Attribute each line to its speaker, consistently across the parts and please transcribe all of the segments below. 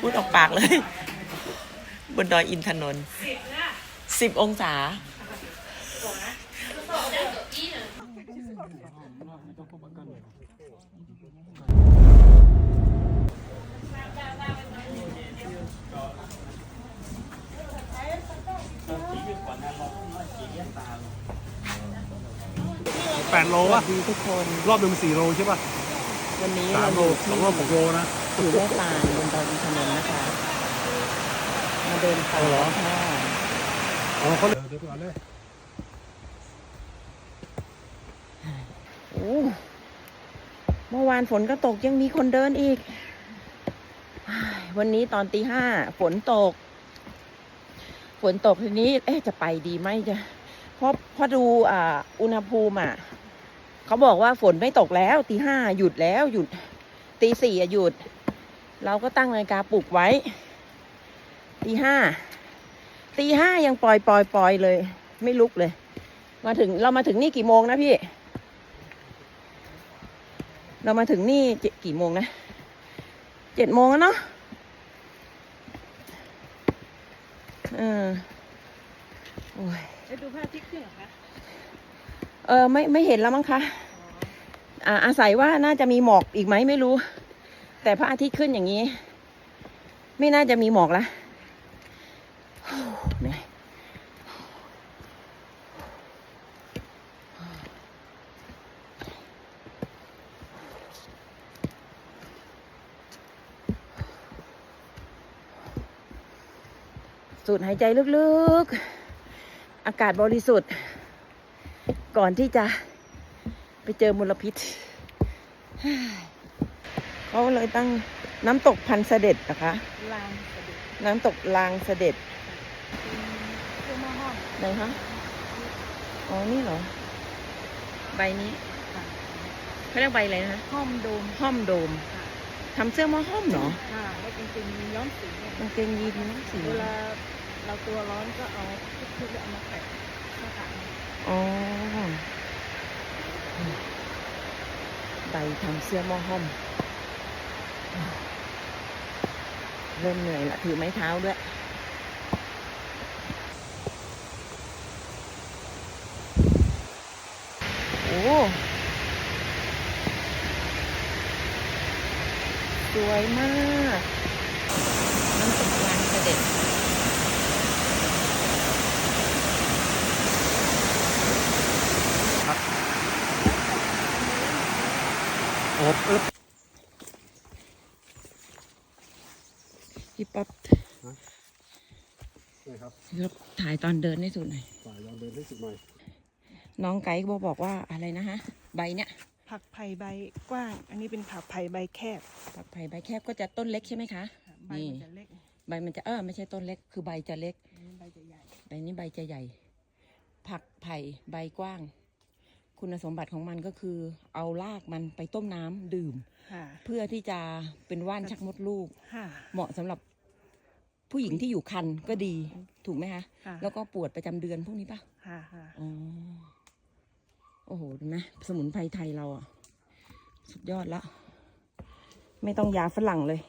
Speaker 1: พูดออกปากเลย บนดอยอินทนนท์สิบองศา
Speaker 2: แปดโลวะ
Speaker 1: ดีทุกคน
Speaker 2: รอบหนึ่งสี่โลใช่ป่ะ
Speaker 1: วันนี้
Speaker 2: สาม
Speaker 1: เรา
Speaker 2: โล
Speaker 1: อยู่
Speaker 2: ส
Speaker 1: ที่
Speaker 2: องรอบหกโลนะ
Speaker 1: อยู่แม่ตาลบนดอยอินทนนท์นะคะ มาเดินเขา
Speaker 2: เอาเหรอ
Speaker 1: ค่ะ
Speaker 2: อ๋อเขาเลยเดี๋ยวก่อนเลย
Speaker 1: โอ้เมื่อวานฝนก็ตกยังมีคนเดินอีก วันนี้ตอนตีห้าฝนตก ฝนตกทีนี้ เอ๊ะจะไปดีไหมจะเพราะพราะดูอ่าอุณหภูมิอะเขาบอกว่าฝนไม่ตกแล้วตีห้าหยุดแล้วหยุดตีสี่หยุด เราก็ตั้งนาฬิกาปลุกไว้ตีห้าตีห้ายังปล่อยปล่อยปล่อยเลย ไม่ลุกเลย มาถึงเรามาถึงนี่กี่โมงนะพี่ เรามาถึงนี่เจ็ดกี่โมงนะเจ็ดโมงแล้วเนาะเออโอ้ย
Speaker 3: ไปดูพระอาทิตย์ขึ้นเหรอคะ
Speaker 1: เออไม่ไม่เห็นแล้วมั้งคะอ่าอาศัยว่าน่าจะมีหมอกอีกไหมไม่รู้ แต่พระอาทิตย์ขึ้นอย่างนี้ ไม่น่าจะมีหมอกละโอ้เหนื่อยสูดหายใจลึกๆ อากาศบริสุทธิ์ ก่อนที่จะไปเจอมลพิษ เขาเลยตั้งน้ำตกพันเสด็จนะคะ
Speaker 3: ลานสะดุด
Speaker 1: น้ำตกลางเสด็จ
Speaker 3: เสื้อหม้อห้อม
Speaker 1: ไหนคะอ๋อนี่เหรอ ใบนี้
Speaker 3: ค่ะ
Speaker 1: เขาเรียกใบอะไรนะคะ
Speaker 3: ห้อมโดม
Speaker 1: ห้อมโดม
Speaker 3: ค่ะ
Speaker 1: ทำเสื้อหมอห้อมเหรอ
Speaker 3: ค่ะแล้วจริงๆย้อมสีเนี่ย
Speaker 1: กางเกงยีนสี
Speaker 3: เวลาเราตัวร้อนก็เอาทุกๆเอามาแปะข้างหลัง
Speaker 1: อ๋อใบทำเสื้อหมอห้อม เริ่มเหนื่อยละถือไม้เท้าด้วยโอ้สวยมากน้ำตกลางเสด็จ
Speaker 2: โอ้เอ๊ะ
Speaker 1: พี่ป๊อป
Speaker 2: นี่ครับ
Speaker 1: ครับถ่ายตอนเดินให้สุดหน่อย
Speaker 2: ฝ่ายลองเดินให้สุดหน่อย
Speaker 1: น้องไกด์บอกบอกว่าอะไรนะฮะ ใบเนี้ย
Speaker 3: ผักไผ่ใบกว้าง อันนี้เป็นผักไผ่ใบแคบ
Speaker 1: ผักไผ่ใบแคบก็จะต้นเล็กใช่ไหมคะ
Speaker 3: ใบมันจะเล็ก
Speaker 1: ใบมันจะเออไม่ใช่ต้นเล็ก คือใบจะเล็ก
Speaker 3: อันนี้ใบจะใหญ่
Speaker 1: ใบนี้ใบจะใหญ่ ผักไผ่ใบกว้าง คุณสมบัติของมันก็คือ เอารากมันไปต้มน้ำดื่ม
Speaker 3: ค่ะ
Speaker 1: เพื่อที่จะเป็นว่านชักมดลูก
Speaker 3: ค่ะ
Speaker 1: เหมาะสำหรับ ผู้หญิงที่อยู่คันก็ดี ถูกไหมคะ
Speaker 3: ค่ะ
Speaker 1: แล้วก็ปวดประจำเดือนพวกนี้ปะ
Speaker 3: ค่ะค่ะ
Speaker 1: อ๋อโอ้โหเห็นไหมสมุนไพรไทยเราอะ สุดยอดละไม่ต้องยาฝรั่งเลย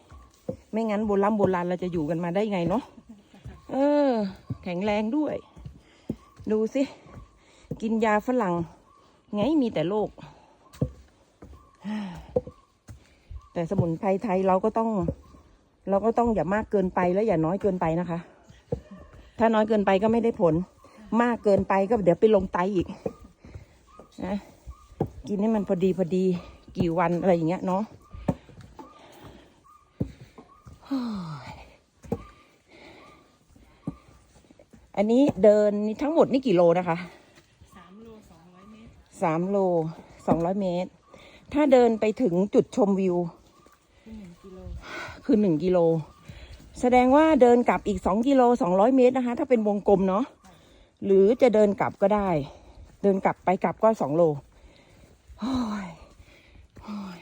Speaker 1: ไม่งั้นโบราณโบราณเราจะอยู่กันมาได้ไงเนาะเออ แข็งแรงด้วย ดูสิ กินยาฝรั่ง ไงมีแต่โรคแต่สมุนไพรไทยเราก็ต้อง เราก็ต้องอย่ามากเกินไปแล้วอย่าน้อยเกินไปนะคะ ถ้าน้อยเกินไปก็ไม่ได้ผล มากเกินไปก็เดี๋ยวไปลงไตอีกนะกินให้มันพอดีพอดีกี่วันอะไรอย่างเงี้ยเนาะโอ้ยอันนี้เดินนี่ทั้งหมดนี่กี่โลนะคะ
Speaker 3: สามโลสองร้อยเมตร
Speaker 1: สามโลสองร้อยเมตร ถ้าเดินไปถึงจุดชมวิว
Speaker 3: คือหนึ่งกิโล
Speaker 1: คือหนึ่งกิโล แสดงว่าเดินกลับอีกสองกิโลสองร้อยเมตรนะคะ ถ้าเป็นวงกลมเนาะหรือจะเดินกลับก็ได้ เดินกลับไปกลับก็สองโลโอ้ยโอ้ย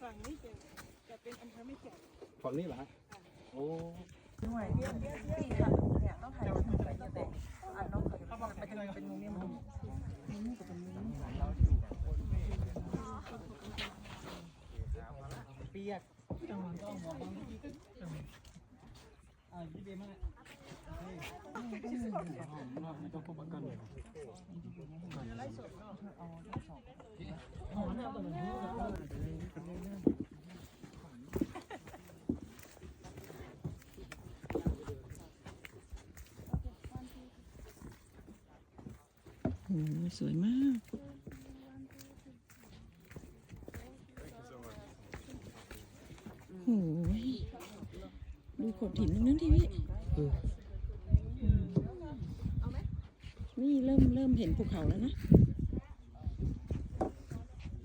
Speaker 3: ฝั่งนี้ ไม่แก่น
Speaker 2: ฝั่งนี้เหรอฮะโอ้
Speaker 1: ด้วยเนี่ยเนี่ยต้องถ่ายรูปอะไรเนี่ยแต่อันน้องเขาบอกมันจะเป็นมุมนี้มุมโอ้สว ยมากโอ้ยดูโขดหินตรงนั้นทีพี่อืมนี่เริ่มเริ่มเห็นภูเขาแล้วนะ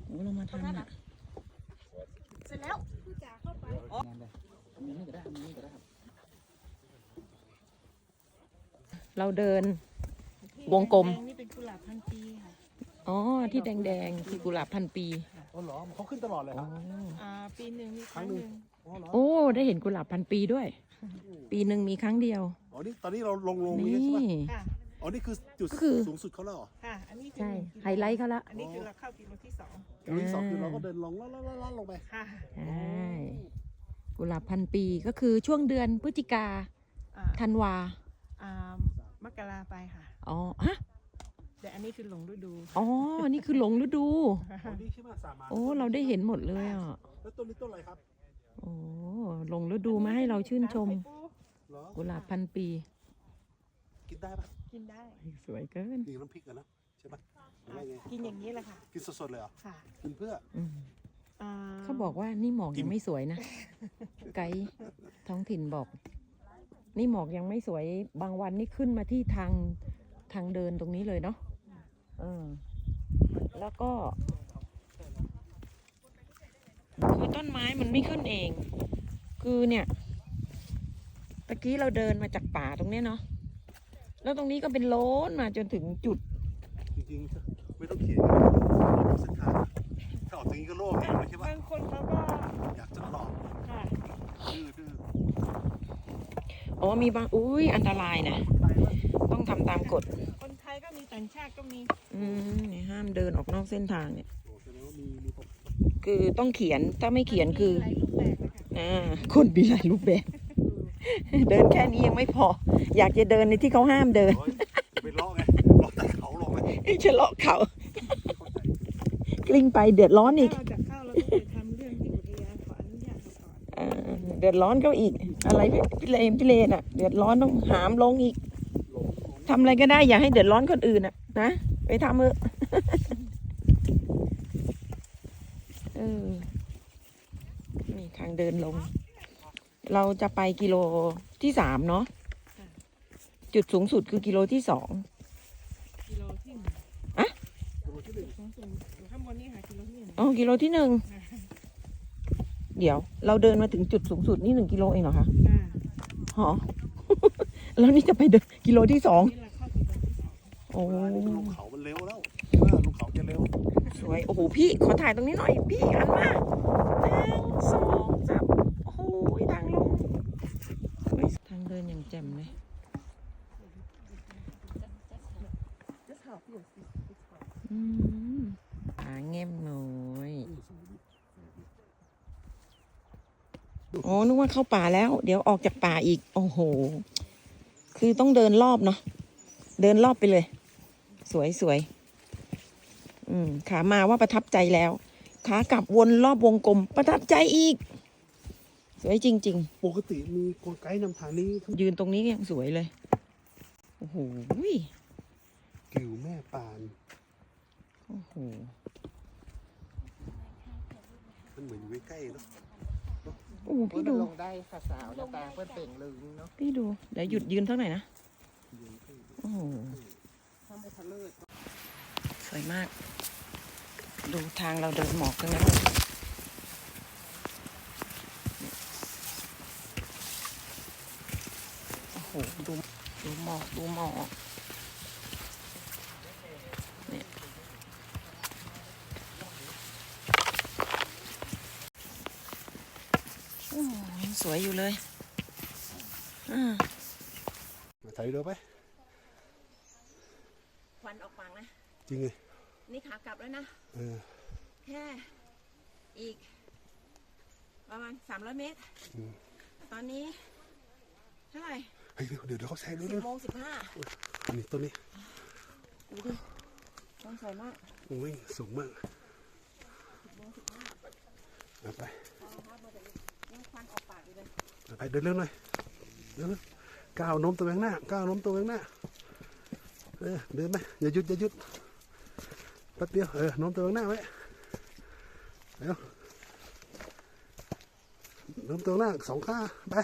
Speaker 1: โอ้เรามาทำอะ
Speaker 3: เสร็จแล้วผู้จ่าเข้าไป
Speaker 1: เราเดินวงกลม อ๋อ ที่แดงๆคือกุหลาบพันปี
Speaker 2: โอ้เหรอเขาขึ้นตลอดเลย
Speaker 1: อ๋
Speaker 2: ค
Speaker 1: อ
Speaker 2: รับ
Speaker 3: อ่าปีหนึ่งมีค
Speaker 2: ครั้
Speaker 3: รั้
Speaker 2: ง
Speaker 3: ง
Speaker 2: ห
Speaker 3: ห
Speaker 2: นึ่
Speaker 3: นึ่
Speaker 2: ง
Speaker 3: ง
Speaker 2: อ๋อเหรอ
Speaker 1: โอ้ ได้เห็นกุหลาบพันปีด้วย ปีหนึ่งมีครั้งเดียว
Speaker 2: อ๋อนี่ตอนนี้เราลงลง
Speaker 1: นี่
Speaker 2: นี้ใช่ปะ
Speaker 3: ค่ะ
Speaker 2: อ๋อนี่คือจุด
Speaker 1: ก็คือ
Speaker 2: สูงสุดเขาแล้วเหรอ
Speaker 3: ค่ะ อันนี้คือ
Speaker 1: ใช่
Speaker 3: นึ่งกิโไฮ
Speaker 1: ไลท์เขาละ
Speaker 3: อันนี้คือเราเข้ากิโลที่สอง
Speaker 2: จุดที่สองคือเราก็เดินลงแล้วแล้วแล้วลงไป
Speaker 3: ค่ะ
Speaker 1: ใช่กุหลาบพันปีก็คือช่วงเดือนพฤศจิกา
Speaker 3: อ่า
Speaker 1: ธันวา
Speaker 3: อ่ามกราไปค่ะ
Speaker 1: อ๋อฮะ
Speaker 3: แต่อันนี้คือหลงฤดู
Speaker 1: อ๋อ นี่คือหลงฤดู
Speaker 2: อ๋อนี่ใช่ไหมสามาน
Speaker 1: โอ้ เราได้เห็นหมดเลยอะ
Speaker 2: แล้วต้นนี้ต้นอะไรครับ
Speaker 1: โอ้หลงฤดูมาให้เราชื่นชม
Speaker 3: ไข่ปู
Speaker 2: เหรอ
Speaker 1: กุหลาบพันปี
Speaker 2: กินได้ปะ
Speaker 3: กินได้
Speaker 1: สวยเกิน
Speaker 2: กินน้ำพริกกันนะใช่ปะหรือว่าไง
Speaker 3: กินอย่างนี้แหละค่ะ
Speaker 2: กินสดๆเลยเหรอ
Speaker 3: ค่ะ
Speaker 2: กินเพื่อ
Speaker 1: อืม
Speaker 3: อ่
Speaker 1: เขาบอกว่านี่หมอกยังไม่สวยนะ ไกด์ท้องถิ่นบอก นี่หมอกยังไม่สวย บางวันนี่ขึ้นมาที่ทางทางเดินตรงนี้เลยเนาะเออแล้วก็คือต้นไม้มันไม่ขึ้นเอง คือเนี่ยตะกี้เราเดินมาจากป่าตรงเนี้ยเนาะแล้วตรงนี้ก็เป็นโล้นมาจนถึงจุด
Speaker 2: จริงๆ ไม่ต้องเขียนก็ได้เราเส้นทางถ้าออกตรงนี้ก็โล่งเองเลยใช่ปะ
Speaker 3: บางคนเขาก็
Speaker 2: อยากจะหลอก
Speaker 3: ค่ะ
Speaker 2: ดื้อดื้อ
Speaker 1: อ๋อมีบางอุ้ยอันตรายนะ
Speaker 2: ตายแล้ว
Speaker 1: ต้องทำตามกฎ
Speaker 3: คนไทยก็มีต่างชาติก็มี
Speaker 1: อืมเนี่ยห้ามเดิน ออกนอกเส้นทางเนี่ย
Speaker 2: โอ้แสดงว่ามีมีผม
Speaker 1: คือต้องเขียนถ้าไม่เขียนคือ
Speaker 3: หลายรูปแบบเลยค่ะ
Speaker 1: อ่าคนมีหลายรูปแบบ เดินแค่นี้ยังไม่พอ อยากจะเดินในที่เขาห้ามเดิน
Speaker 2: โอ้ยจะไปเลาะไงเลาะแต่เขาลงไหม
Speaker 1: ฉลาะเขากลิ้งไปเดือดร้อนอีก
Speaker 3: ถ้าเราจะเข้าเราต้องไปทำเรื่องที่อุทยานขออนุญาตเขาก่อน
Speaker 1: อ่าเดือดร้อนเขาอีก อะไรพี่พี่เลนพี่เลนอะ เดือดร้อนต้องหามลงอีก
Speaker 2: ลงลง
Speaker 1: ทำอะไรก็ได้อย่าให้เดือดร้อนคนอื่นอะ นะ ไปทำเถอะ เออนี่ทาง เดินลง เราจะไปกิโลที่สามเนาะจุดสูงสุดคือกิโลที่สอง
Speaker 3: กิโลที่หนึ่ง
Speaker 2: ลงที่หนึ่ง
Speaker 3: สูงสุดอยู่ข้างบนนี่ค่ะกิโลที่หนึ่ง
Speaker 1: อ๋อกิโลที่หนึ่งเดี๋ยว เราเดินมาถึงจุดสูงสุดนี่หนึ่งกิโลเองเหรอคะ
Speaker 3: ค่ะ
Speaker 1: หอแล้วนี่จะไปเดินกิโลที่สอง
Speaker 3: นี่เราเข้ากิโลที่สอง
Speaker 1: โอ้
Speaker 2: เวลานี้ลงเขามันเร็วแล้วว่าลงเขาจะเร็ว
Speaker 1: สวย โอ้โห พี่ ขอถ่ายตรงนี้หน่อย พี่หันมาหนึ่งสองสามโอ้โหทางลงเฮ้ยทางเดินอย่างแจ่มเลย อืมขาเง่มหน่อย โอ้ นึกว่าเข้าป่าแล้ว เดี๋ยวออกจากป่าอีก โอ้โห คือต้องเดินรอบเนาะ เดินรอบไปเลย สวยสวย อืม ขามาว่าประทับใจแล้ว ขากลับวนรอบวงกลม ประทับใจอีก สวยจริง
Speaker 2: ปกติมีคนไกด์นำทางนี้
Speaker 1: ๆยืนตรงนี้ยังสวยเลย โอ้โห
Speaker 2: กิวแม่ปาน
Speaker 1: โอ้โห
Speaker 2: มันเหมือนอยู่ใกล้ๆเนาะ
Speaker 1: โอ้โหพี่ดู
Speaker 4: ลงได้ค่ะสาวจะตาเพื่อนเป่งลึงเนาะ
Speaker 1: พี่ดู เดี๋ยวหยุดยืนเท่าไหร่นะ โอ้โห
Speaker 4: ถ้าไม่ทะเลิศ
Speaker 1: สวยมาก ดูทางเราเดินหมอกกันแล้วเลยโอ้โห ดู ดูหมอก ดูหมอกเนี่ยโอ้โห สวยอยู่เลยอืม
Speaker 2: มาถ่ายวิดีโอไป
Speaker 1: ควันออกปากนะ
Speaker 2: จริงไง
Speaker 1: นี่ขากลับแล้วนะ
Speaker 2: เออ
Speaker 1: แค่อีก ประมาณสามร้อยเมตร
Speaker 2: อืม
Speaker 1: ตอนนี้เท่าไหร่
Speaker 2: เฮ้ยเดี๋ยวเดี๋ยวเดี๋ยวเขาแซงดู
Speaker 1: สิ
Speaker 2: ดู
Speaker 1: บโมงสิบห้า
Speaker 2: นี่ต้นนี้
Speaker 1: ดูดิต้องสวยมาก
Speaker 2: โอ้ยสูงมากเอาไป
Speaker 1: ยังควันออกปากอยู่เลย
Speaker 2: เอา ไปเดินเร็วหน่อยเดินก้าวโน้มตัวไปข้างหน้าก้าวโน้มตัวไปข้างหน้าเออเดินไหมอย่าหยุดอย่าหยุดแป๊บเดียวเออโน้มตัวไปข้างหน้าไว้เร็วโน้มตัวข้างหน้าสองข้างไป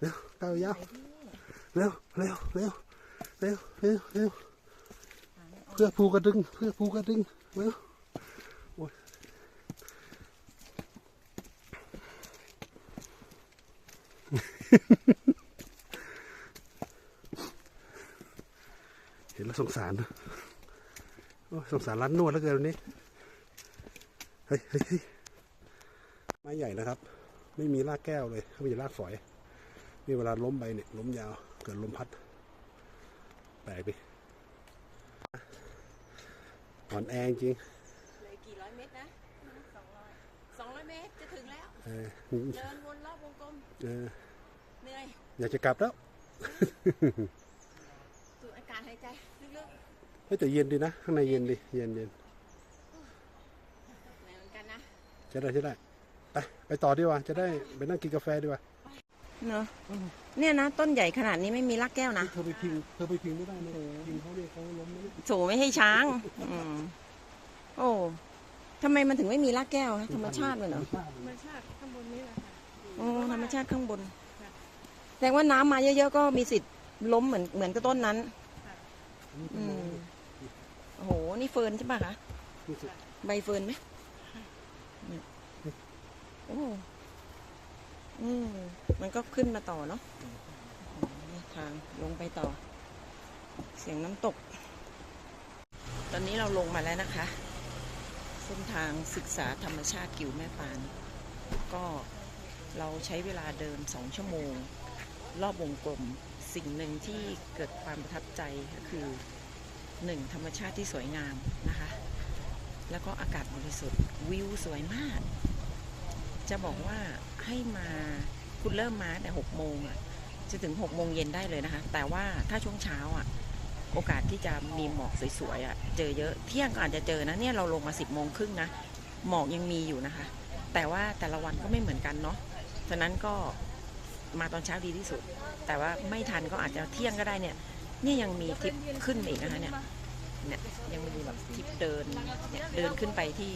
Speaker 2: เร็วก้าวยาวเร็วเร็วเร็วเร็วเร็วเร็วเพื่อภูกระดึงเพื่อภูกระดึงเร็ว เห็นแล้วสงสารนะโอ้ยสงสารร้านนวดแล้วเกินวันนี้เฮ้ยเฮ้ยเฮ้ยไม้ใหญ่นะครับ ไม่มีรากแก้วเลยเขามีแต่รากฝอยนี่เวลาล้มไปเนี่ยล้มยาว เกิดลมพัด แปลกดิอ่อนแอจริง
Speaker 1: เหลยกี่ร้อยเมตรนะสองร้อยสองร้อยเมตรจะถึงแล้ว
Speaker 2: เออ
Speaker 1: เดินวนรอบวงกลม
Speaker 2: เออ
Speaker 1: เหนื่อย
Speaker 2: อยากจะกลับแล้ว
Speaker 1: สูดอากาศหายใจลึก
Speaker 2: เฮ้ยแต่เย็นดีนะข้างในเย็นดีเย็นเย็น
Speaker 1: ๆเหนื่อยเหมือนกันนะ
Speaker 2: ใช่ได้ใช่ได้ไปไปต่อดีกว่าจะได้ไปนั่งกินกาแฟดีกว่า
Speaker 1: เนอะเนี่ยนะ ต้นใหญ่ขนาดนี้ไม่มีรากแก้วนะ
Speaker 2: เธอไปพิงเธอไปพิงไม่ได้นะพิงเขาเนี่ยเขาล้มนะ
Speaker 1: โถไม่ให้ช้าง อืมโอ้ทำไมมันถึงไม่มีรากแก้วฮะธรรมชาติเลยเหรอ
Speaker 3: ธรรมชาติข้างบนนี้แหละค่ะ
Speaker 1: โอ้ธรรมชาติข้างบน แสดงว่าน้ำมาเยอะๆก็มีสิทธิ์ล้มเหมือนเหมือนกับต้นนั้น อืมโอ้โห นี่เฟิร์นใช่ปะคะใบเฟิร์นไหมเนี่ยโอ้อืมมันก็ขึ้นมาต่อเนาะโอ้โหนี่ทางลงไปต่อ เสียงน้ำตก ตอนนี้เราลงมาแล้วนะคะ เส้นทางศึกษาธรรมชาติกิวแม่ปาน ก็เราใช้เวลาเดินสองชั่วโมง รอบวงกลม สิ่งหนึ่งที่เกิดความประทับใจก็คือหนึ่งธรรมชาติที่สวยงามนะคะ แล้วก็อากาศบริสุทธิ์วิวสวยมาก จะบอกว่าให้มาคุณเริ่มมาแต่หกโมงอะจะถึงหกโมงเย็นได้เลยนะคะ แต่ว่าถ้าช่วงเช้าอะโอกาสที่จะมีหมอกสวยๆอะเจอเยอะเที่ยงก็อาจจะเจอนะเนี่ยเราลงมาสิบโมงครึ่งนะหมอกยังมีอยู่นะคะ แต่ว่าแต่ละวันก็ไม่เหมือนกันเนาะฉะนั้นก็ มาตอนเช้าดีที่สุด แต่ว่าไม่ทันก็อาจจะเที่ยงก็ได้เนี่ยเนี่ยยังมีทริปขึ้นมาอีกนะคะเนี่ยเนี่ยยังมีแบบทริปเดินเนี่ยเดินขึ้นไปที่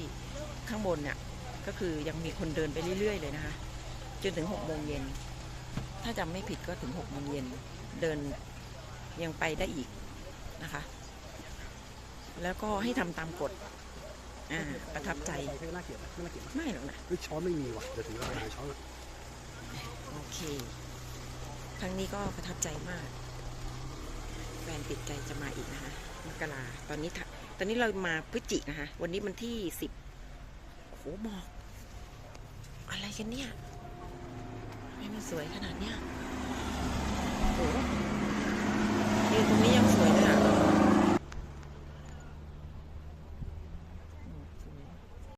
Speaker 1: ข้างบนเนี่ยก็คือยังมีคนเดินไปเรื่อย ๆ เลยนะคะ จนถึงหกโมงเย็นถ้าจำไม่ผิดก็ถึงหกโมงเย็นเดินยังไปได้อีกนะคะ แล้วก็ให้ทำตามกฎอ่าประทับใจ
Speaker 2: ไปไม่น่าเกลียดนะไม่น่าเกลียดนะ
Speaker 1: ไม่หรอกนะ
Speaker 2: เฮ้ยช้อนไม่มีว่ะเดี๋ยวถึงเราไปหาช้อนก่ อน
Speaker 1: โอเครั้งนี้ก็ประทับใจมาก แฟนติดใจจะมาอีกนะคะมกราตอนนี้ทะตอนนี้เรามาพฤศจิกนะคะ วันนี้มันที่สิบโอ้โหหมอก อะไรกันเนี่ยทำไมมันสวยขนาดเนี้ยโอ้โหยืนตรงนี้ยังสวยเลย